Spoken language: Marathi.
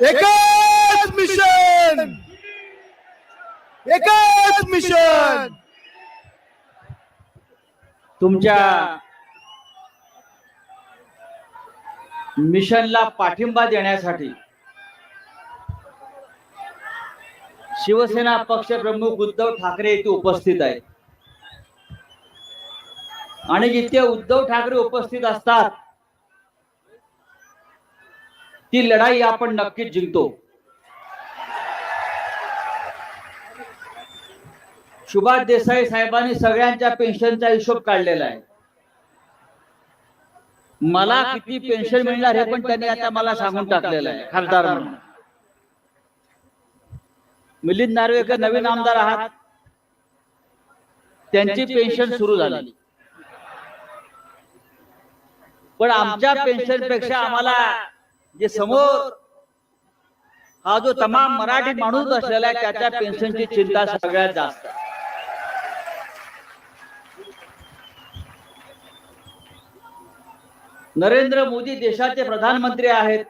एकच मिशन! एकच मिशन! तुमच्या मिशनला पाठिंबा देण्यासाठी शिवसेना पक्ष प्रमुख उद्धव ठाकरे इथे उपस्थित आहेत. आणि जिथे उद्धव ठाकरे उपस्थित असतात ती लढाई आपण नक्कीच जिंकतो. सुभाष देसाई साहेबांनी सगळ्यांच्या पेन्शनचा हिशोब काढलेला आहे. मला किती पेन्शन मिळणार हे पण त्यांनी आता मला सांगून टाकलेलं आहे. खासदार म्हणून. मिलिंद नार्वेकर नवीन आमदार आहात. त्यांची पेन्शन सुरू झाली. पण आमच्या पेन्शनपेक्षा आम्हाला जे समोर हा जो तमाम मराठी माणूस बसलेला आहे त्याच्या पेन्शनची चिंता सगळ्यात जास्त. नरेंद्र मोदी देशाचे प्रधानमंत्री आहेत